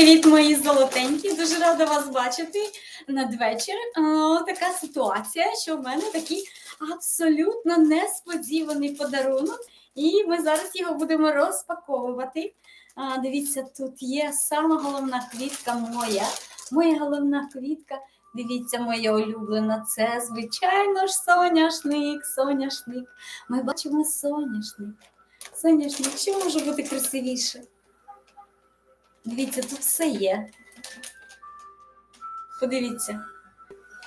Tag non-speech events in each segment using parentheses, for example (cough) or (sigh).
Привіт, мої золотенькі! Дуже рада вас бачити надвечір. О, така ситуація, що в мене такий абсолютно несподіваний подарунок, і ми зараз його будемо розпаковувати. А, дивіться, тут є сама головна квітка моя. Моя головна квітка. Дивіться, моя улюблена. Це, звичайно ж, соняшник, соняшник. Ми бачимо соняшник. Соняшник, що може бути красивіше? Дивіться, тут все є. Подивіться.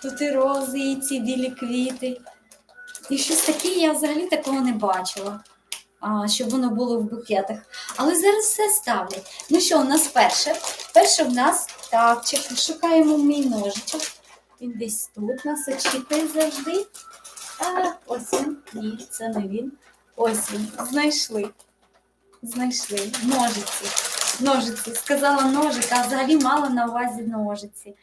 Тут і рози, і ці білі квіти. І щось таке я взагалі такого не бачила, а, щоб воно було в букетах. Але зараз все ставлять. Ну що, у нас перше? Перше в нас так, чек- шукаємо мій ножичок. Він десь тут нас очікує завжди. А, ось він. Ні, це не він. Ось він. Знайшли. Знайшли. Ножиці. Ножиці. Сказала ножик, а взагалі мала на увазі ножиці.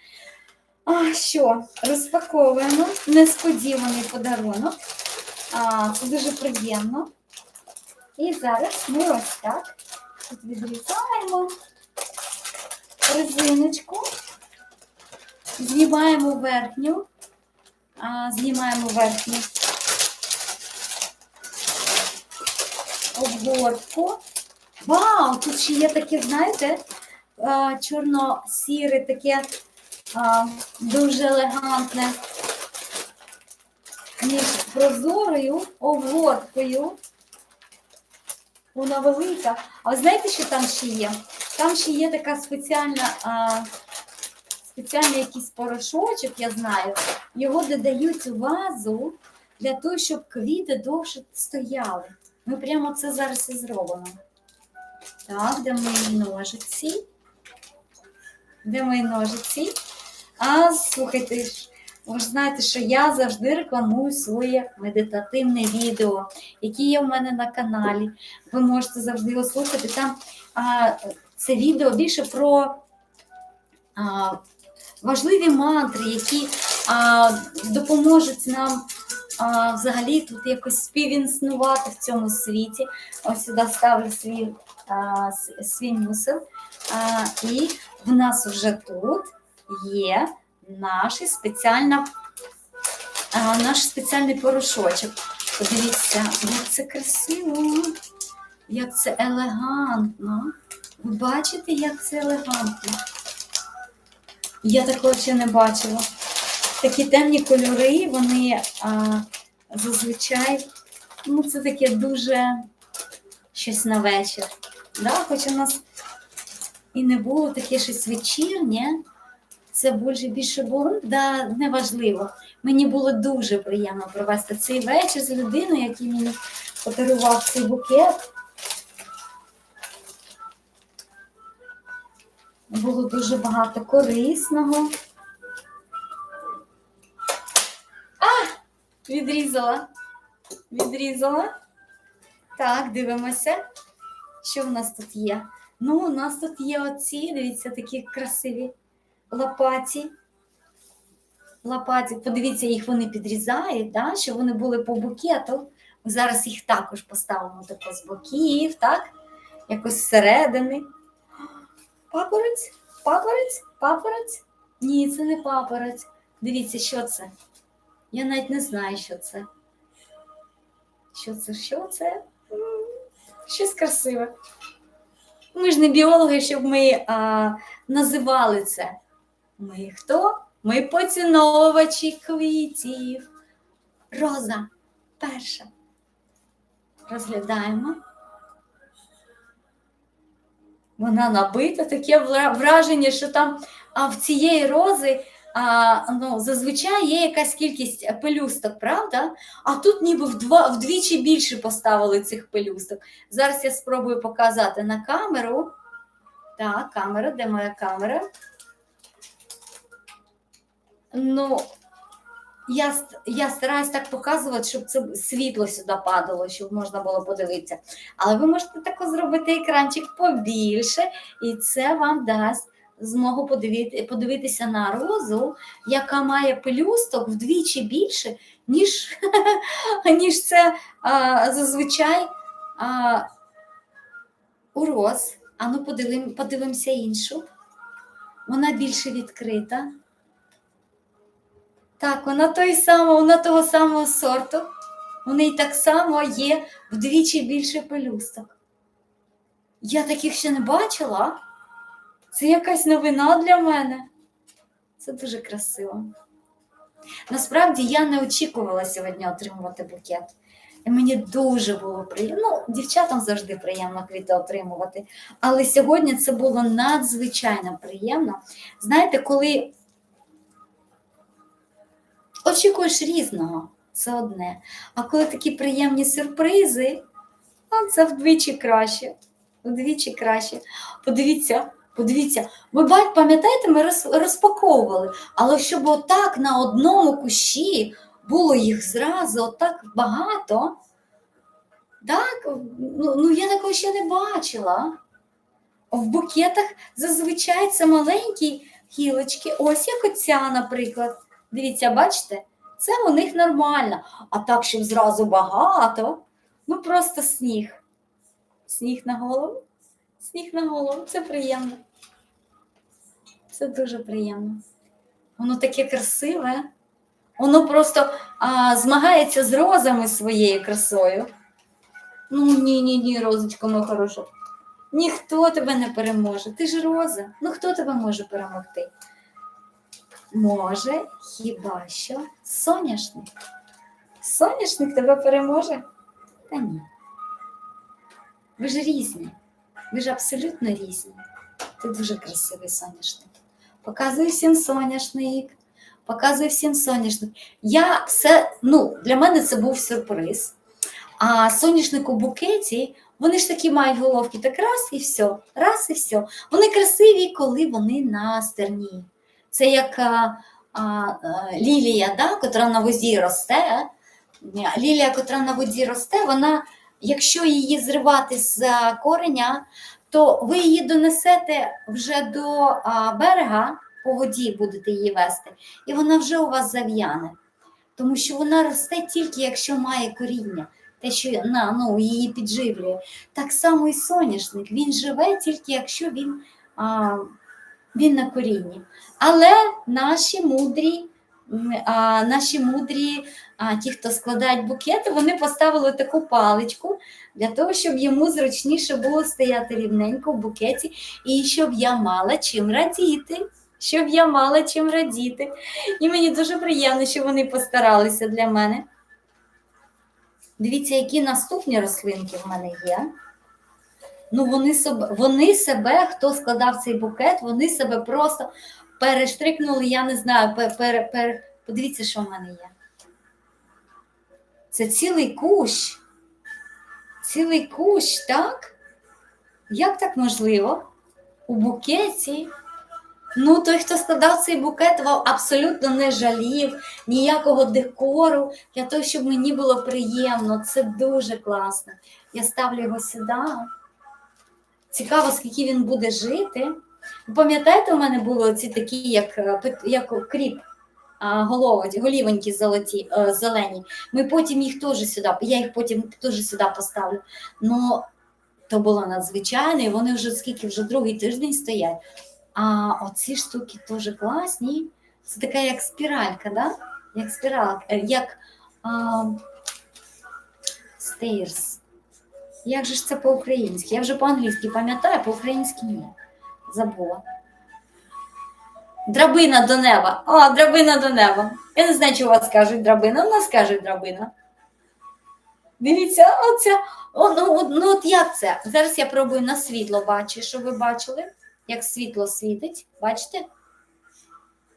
А що? Розпаковуємо несподіваний подарунок. А, дуже приємно. І зараз ми ось так відрізаємо резиночку, знімаємо верхню, а, знімаємо верхню обгортку. Вау, тут ще є таке, знаєте, чорно-сіре, таке дуже елегантне між прозорою обгорткою. Вона велика. А ви знаєте, що там ще є? Там ще є така спеціальна, а, спеціальний якийсь порошочок, я знаю. Його додають у вазу для того, щоб квіти довше стояли. Ми прямо це зараз і зробимо. Так, де мої ножиці? Де мої ножиці? А слухайте ви ж знаєте, що я завжди рекламую своє медитативне відео, яке є в мене на каналі. Ви можете завжди його слухати. Там а, це відео більше про а, важливі мантри, які а, допоможуть нам а, взагалі тут якось співіснувати в цьому світі. Ось сюди ставлю свій, свій мусор. І в нас вже тут є наш спеціальна, наш спеціальний порошочок. Подивіться, як це красиво, як це елегантно. Ви бачите, як це елегантно? Я такого ще не бачила. Такі темні кольори, вони а, зазвичай, ну, це таке дуже щось на вечір. Да? Хоч у нас і не було таке щось вечірнє, це більше більше було, да, неважливо. Мені було дуже приємно провести цей вечір з людиною, який мені подарував цей букет. Було дуже багато корисного. А! Відрізала. Відрізала. Так, дивимося. Що в нас тут є? Ну, у нас тут є оці, дивіться, такі красиві лопаті. Лопаті, подивіться, їх вони підрізають, да? щоб вони були по букету. Зараз їх також поставимо тако з боків, так? Якось зсередини. Папорець, папорець, папорець. Ні, це не папорець. Дивіться, що це. Я навіть не знаю, що це. Що це? Що це? Щось красиве. Ми ж не біологи, щоб ми а, називали це. Ми хто? Ми поціновувачі квітів. Роза перша. Розглядаємо. Вона набита, таке враження, що там а, в цієї рози а, ну, зазвичай є якась кількість пелюсток, правда? А тут ніби вдва, вдвічі більше поставили цих пелюсток. Зараз я спробую показати на камеру. Так, камера, де моя камера? Ну, я, я стараюсь так показувати, щоб це світло сюди падало, щоб можна було подивитися. Але ви можете тако зробити екранчик побільше, і це вам дасть змогу подивити, подивитися на розу, яка має пелюсток вдвічі більше, ніж, (laughs) ніж це а, зазвичай а, у роз. А ну подивим, подивимося іншу. Вона більше відкрита. Так, вона той сама, вона того самого сорту. У неї так само є вдвічі більше пелюсток. Я таких ще не бачила. Це якась новина для мене. Це дуже красиво. Насправді я не очікувала сьогодні отримувати букет. І мені дуже було приємно. Ну, дівчатам завжди приємно квіти отримувати. Але сьогодні це було надзвичайно приємно. Знаєте, коли очікуєш різного, це одне. А коли такі приємні сюрпризи, а це вдвічі краще. Вдвічі краще. Подивіться, подивіться, ви пам'ятаєте, ми розпаковували, але щоб отак на одному кущі було їх зразу отак багато. Так, ну, ну я такого ще не бачила. В букетах зазвичай це маленькі гілочки, ось як оця, наприклад. Дивіться, бачите? Це у них нормально. А так, щоб зразу багато, ну просто сніг. Сніг на голову. Сніг на голову. Це приємно. Це дуже приємно. Воно таке красиве. Воно просто а, змагається з розами своєю красою. Ну ні, ні, ні, розочко моя хороша. Ніхто тебе не переможе. Ти ж роза. Ну хто тебе може перемогти? Може, хіба що соняшник. Соняшник тебе переможе? Та ні. Ви ж різні. Ви ж абсолютно різні. Ти дуже красивий соняшник. Показую всім соняшник. Показую всім соняшник. Я все, ну, для мене це був сюрприз. А соняшник у букеті, вони ж такі мають головки, так раз і все, раз і все. Вони красиві, коли вони на стерні. Це як а, а, а, лілія, да, котра на воді росте. Лілія, котра на воді росте, вона, якщо її зривати з кореня, то ви її донесете вже до а, берега, по воді будете її вести, і вона вже у вас зав'яне. Тому що вона росте тільки якщо має коріння, те, що на, ну, її підживлює. Так само і соняшник. Він живе тільки якщо він, а, він на корінні. Але наші мудрі, а, наші мудрі, а, ті, хто складають букети, вони поставили таку паличку для того, щоб йому зручніше було стояти рівненько в букеті, і щоб я мала чим радіти. Щоб я мала чим радіти. І мені дуже приємно, що вони постаралися для мене. Дивіться, які наступні рослинки в мене є. Ну, вони себе, вони себе, хто складав цей букет, вони себе просто перештрикнули, я не знаю, пер, пер, пер... подивіться, що в мене є. Це цілий кущ. Цілий кущ, так? Як так можливо? У букеті. Ну, той, хто складав цей букет, вам абсолютно не жалів ніякого декору для того, щоб мені було приємно. Це дуже класно. Я ставлю його сюди. Цікаво, скільки він буде жити. Пам'ятаєте, у мене були ці такі, як, е, як кріп, головоді, голівонькі золоті, е, зелені. Ми потім їх теж сюди, я їх потім теж сюди поставлю. Ну, то було надзвичайно, і вони вже скільки вже другий тиждень стоять. А оці штуки теж класні. Це така як спіралька, да? Як спіралька, е, як а, stairs. Як же ж це по-українськи? Я вже по-англійськи пам'ятаю, по-українськи ні. Забула. Драбина до неба. О, драбина до неба. Я не знаю, чи у вас кажуть драбина, у нас кажуть драбина. Дивіться, оця. О, ну, ну от як це? Зараз я пробую на світло бачу, щоб ви бачили, як світло світить. Бачите?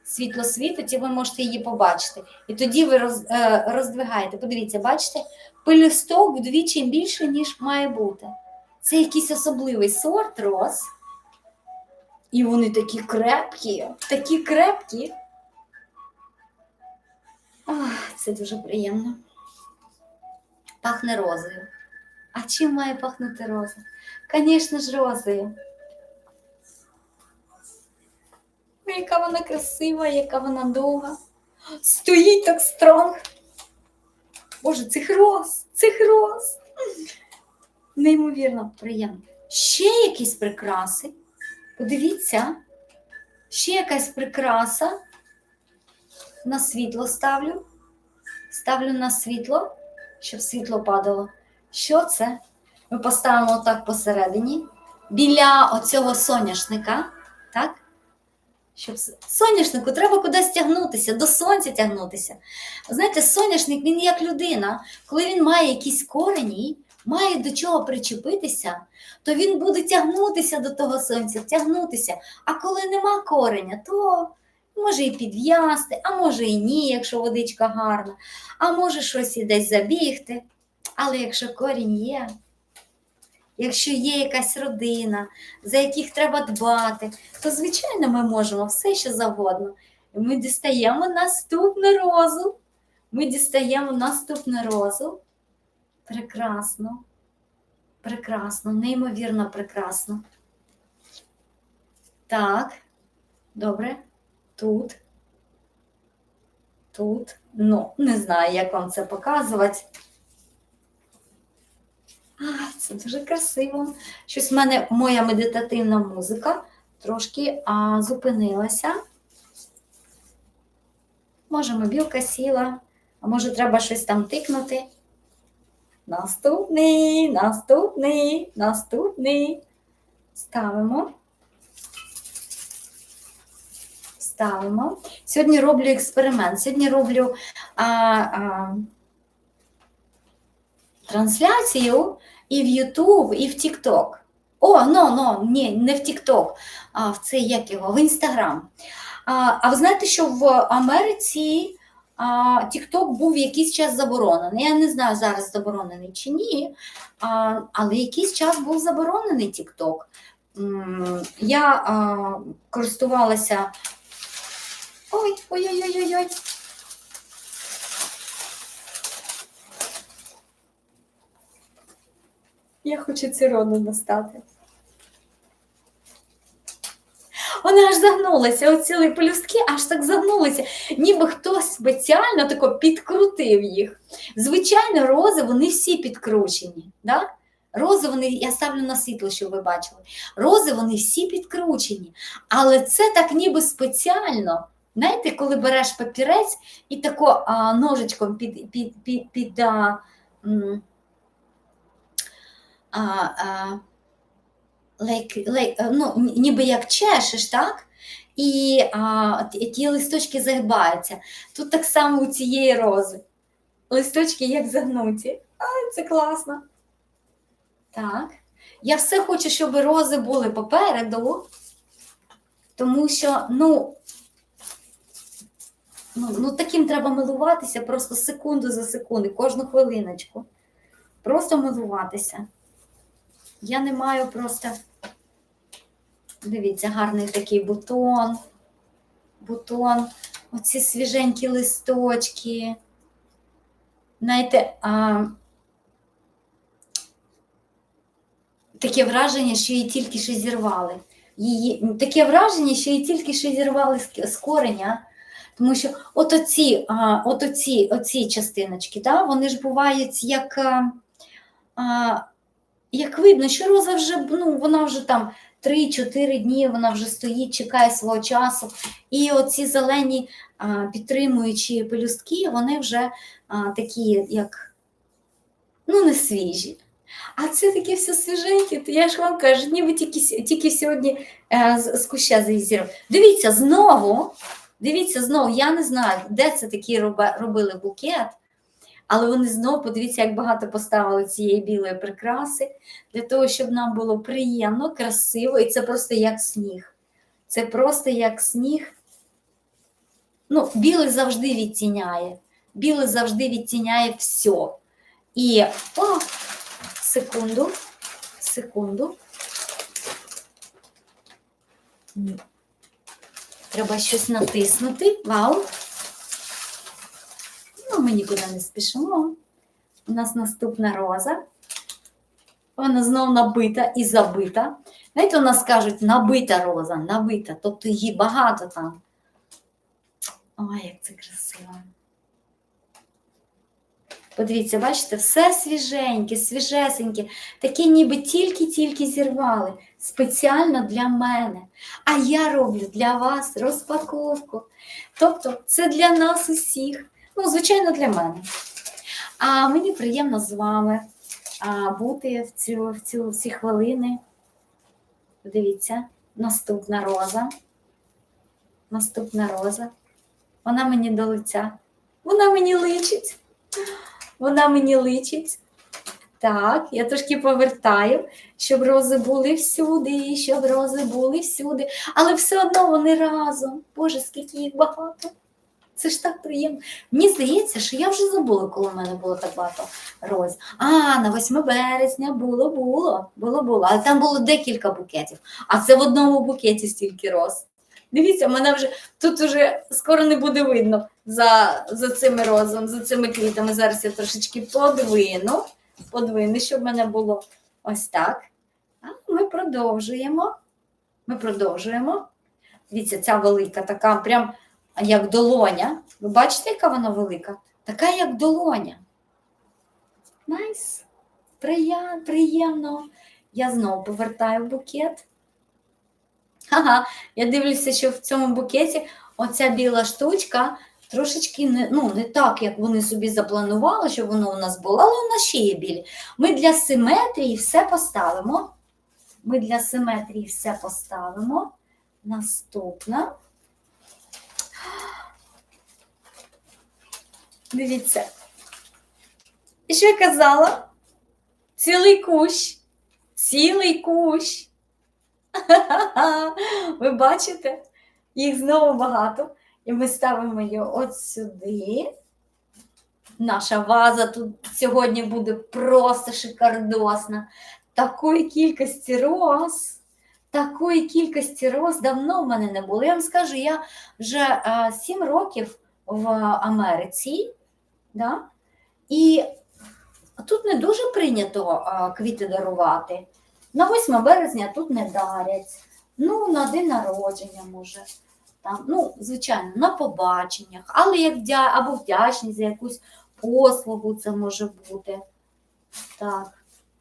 Світло світить, і ви можете її побачити. І тоді ви роз, е, роздвигаєте. Подивіться, бачите? Пелюсток вдвічі більше, ніж має бути. Це якийсь особливий сорт роз. І вони такі крепкі, такі крепкі. Ах, це дуже приємно. Пахне розою. А чим має пахнути роза? Звісно ж, розою. Яка вона красива, яка вона довга. Стоїть так стронг. Боже, цих роз, цих роз. Неймовірно приємно. Ще якісь прикраси. Подивіться, Ще якась прикраса. На світло ставлю. Ставлю на світло, щоб світло падало. Що це? Ми поставимо так посередині, біля оцього соняшника. Так? Щоб... Соняшнику треба кудись тягнутися, до сонця тягнутися. Знаєте, соняшник він як людина. Коли він має якісь корені, має до чого причепитися, то він буде тягнутися до того сонця, тягнутися. А коли нема кореня, то може і підв'язти, а може і ні, якщо водичка гарна, а може щось і десь забігти. Але якщо корінь є, якщо є якась родина, за яких треба дбати, то звичайно ми можемо все що завгодно. Ми дістаємо наступну розу. Ми дістаємо наступну розу. Прекрасно. Прекрасно, неймовірно прекрасно. Так, добре. Тут. Тут. Ну, не знаю, як вам це показувати. А, це дуже красиво. Щось в мене моя медитативна музика трошки а, зупинилася. Може, мобілка сіла, а може, треба щось там тикнути. Наступний, наступний, наступний. Ставимо. Ставимо. Сьогодні роблю експеримент. Сьогодні роблю а, а, трансляцію і в YouTube, і в TikTok. О, ну, ну, ні, не в TikTok, а в це як його, в Instagram. А, а ви знаєте, що в Америці TikTok був якийсь час заборонений. Я не знаю, зараз заборонений чи ні, а, але якийсь час був заборонений TikTok. Я а, користувалася. Ой, ой-ой-ой-ой. Я хочу цирону достати. Вона аж загнулася, оці пелюстки аж так загнулися, ніби хтось спеціально тако підкрутив їх. Звичайно, рози вони всі підкручені. Да? Рози вони, я ставлю на світло, щоб ви бачили. Рози вони всі підкручені. Але це так ніби спеціально. Знаєте, коли береш папірець і тако а, ножичком під, під, під, під а, а, а, like, like, ну, ніби як чешеш, так? І а, ті листочки загибаються. Тут так само у цієї рози. Листочки як загнуті. А, це класно. Так. Я все хочу, щоб рози були попереду, тому що, ну, ну, ну таким треба милуватися просто секунду за секунду, кожну хвилиночку. Просто милуватися. Я не маю просто. Дивіться, гарний такий бутон. Бутон, оці свіженькі листочки. Знаєте, а, таке враження, що її тільки що зірвали. Її, таке враження, що її тільки що зірвали з, кореня. Тому що от оці, от оці, оці частиночки, да, вони ж бувають як. А, як видно, що роза вже ну, вона вже там 3-4 дні вона вже стоїть, чекає свого часу. І оці зелені підтримуючі пелюстки, вони вже такі, як ну, не свіжі. А це таке все свіженьке, то я ж вам кажу, ніби тільки, тільки сьогодні е, з, куща зазірав. Дивіться, знову, дивіться знову, я не знаю, де це роба- робили букет. Але вони знову подивіться, як багато поставили цієї білої прикраси для того, щоб нам було приємно, красиво, і це просто як сніг. Це просто як сніг. Ну, білий завжди відтіняє. Білий завжди відтіняє все. І о, секунду, секунду. Треба щось натиснути. Вау. Ми нікуди не спішимо. У нас наступна роза. Вона знов набита і забита. Знаєте, у нас кажуть, набита роза, набита, тобто її багато там. Ой, як це красиво. Подивіться, бачите, все свіженьке, свіжесеньке, таке ніби тільки-тільки зірвали спеціально для мене. А я роблю для вас розпаковку. Тобто це для нас усіх. Ну, звичайно, для мене. А мені приємно з вами бути в, цю, в, цю, в ці хвилини. Дивіться, наступна роза. Наступна роза. Вона мені до лиця. Вона мені личить. Вона мені личить. Так, я трошки повертаю, щоб рози були всюди, щоб рози були всюди. Але все одно вони разом. Боже, скільки їх багато. Це ж так приємно. Мені здається, що я вже забула, коли в мене було так багато роз. А, на 8 березня було, було, було, було. Але там було декілька букетів. А це в одному букеті стільки роз. Дивіться, мене вже тут уже скоро не буде видно за, за цими розами, за цими квітами. Зараз я трошечки подвину, подвину, щоб в мене було ось так. А ми продовжуємо. Ми продовжуємо. Дивіться, ця велика, така прям як долоня. Ви бачите, яка вона велика? Така, як долоня. Найс. Приємно, приємно. Я знову повертаю букет. Ага, я дивлюся, що в цьому букеті оця біла штучка трошечки не, ну, не так, як вони собі запланували, щоб воно у нас було, але у нас ще є білі. Ми для симетрії все поставимо. Ми для симетрії все поставимо. Наступна. Дивіться. І що я казала? Цілий кущ. Цілий кущ. (laughs) Ви бачите? Їх знову багато. І ми ставимо її от сюди. Наша ваза тут сьогодні буде просто шикардосна. Такої кількості роз, такої кількості роз давно в мене не було. Я вам скажу, я вже е, 7 років в Америці, да? і тут не дуже прийнято е, квіти дарувати. На 8 березня тут не дарять. Ну, на день народження може. Там, ну, звичайно, на побаченнях, але як вдя... або вдячність за якусь послугу це може бути. Так.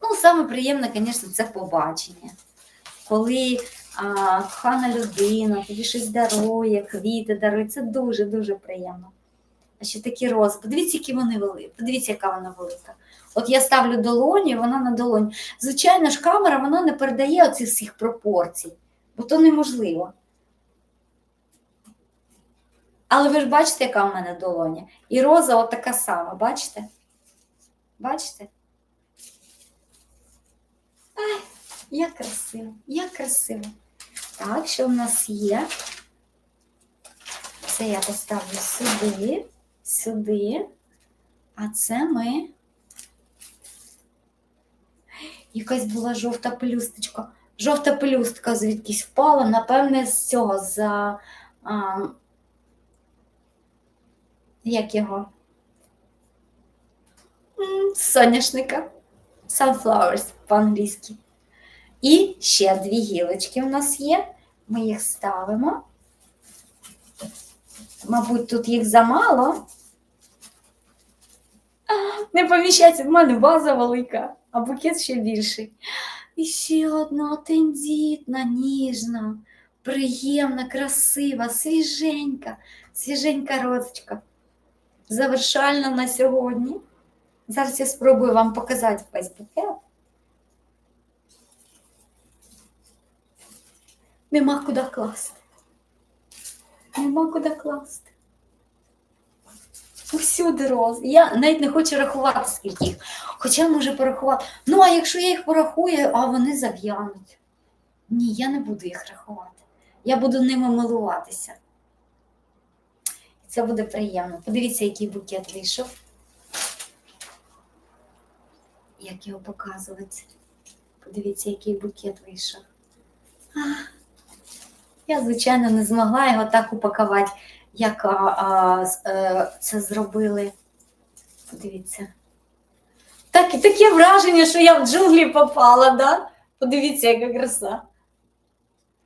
Ну, саме приємне, звісно, це побачення. Коли а, кохана людина, тобі щось дарує, квіти дарує, це дуже-дуже приємно. А ще такі рози. Подивіться, які вони великі. Подивіться, яка вона велика. От я ставлю долоні, вона на долоні. Звичайно ж, камера вона не передає оцих всіх пропорцій, бо то неможливо. Але ви ж бачите, яка в мене долоня? І роза от така сама, бачите? Бачите? Ай, як красиво, як красиво. Так, що в нас є? Це я поставлю сюди, сюди. А це ми. Якась була жовта пелюсточка. Жовта пелюстка звідкись впала, напевне, з цього, з а, як його? Соняшника. Sunflowers по-англійськи. І ще дві гілочки у нас є. Ми їх ставимо. Мабуть, тут їх замало. Не поміщається, в мене база велика, а букет ще більший. І ще одна тендітна, ніжна, приємна, красива, свіженька, свіженька розочка. Завершальна на сьогодні. Зараз я спробую вам показати весь букет. Нема куди класти. Нема куди класти. Усюди роз. Я навіть не хочу рахувати, скільки їх. Хоча може порахувати. Ну, а якщо я їх порахую, а вони зав'януть. Ні, я не буду їх рахувати. Я буду ними милуватися. Це буде приємно. Подивіться, який букет вийшов. Як його показувати? Подивіться, який букет вийшов. А, я, звичайно, не змогла його так упакувати, як а, а, е, це зробили. Подивіться. Так, таке враження, що я в джунглі попала, да? Подивіться, яка краса.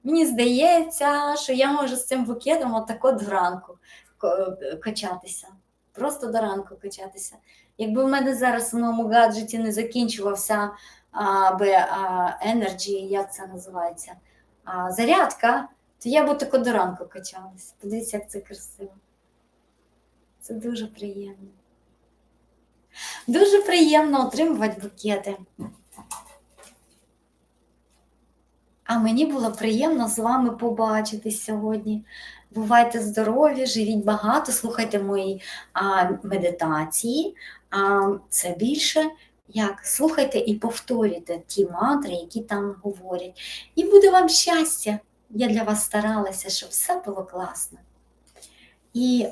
Мені здається, що я можу з цим букетом отак от вранку ко- качатися. просто до ранку качатися. Якби в мене зараз в новому гаджеті не закінчувався а, би, а, Energy, як це називається, а, зарядка, то я б тако до ранку качалася. Подивіться, як це красиво. Це дуже приємно. Дуже приємно отримувати букети. А мені було приємно з вами побачитись сьогодні. Бувайте здорові, живіть багато, слухайте мої а, медитації. А, це більше як слухайте і повторюйте ті мантри, які там говорять. І буде вам щастя. Я для вас старалася, щоб все було класно. І